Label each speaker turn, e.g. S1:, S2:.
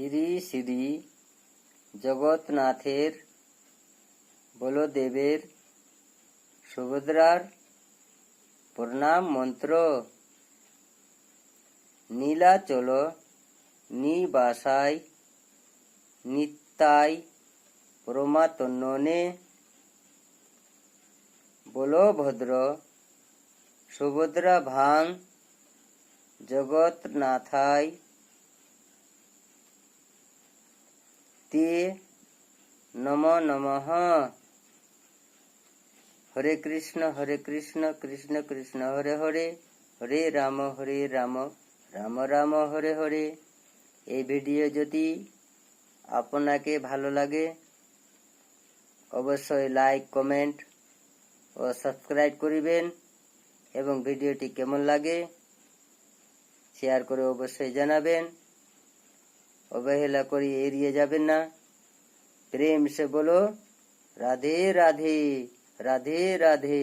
S1: শ্রী শ্রী জগৎনাথের বলদেবের সুভদ্রার প্রণাম মন্ত্র নীলাচল নিবাসায় নিত্যায় প্রমাতন্ননে বলভদ্র সুভদ্রা ভাং জগৎনাথায় তে নম নম হরে কৃষ্ণ হরে কৃষ্ণ কৃষ্ণ কৃষ্ণ হরে হরে হরে রাম হরে রাম রাম রাম হরে হরে এই ভিডিও যদি আপনাকে ভালো লাগে অবশ্যই লাইক কমেন্ট ও সাবস্ক্রাইব করিবেন এবং ভিডিওটি কেমন লাগে শেয়ার করে অবশ্যই জানাবেন অবহেলা করে এড়িয়ে যাবেন না প্রেম সে বলো রাধে রাধে রাধে রাধে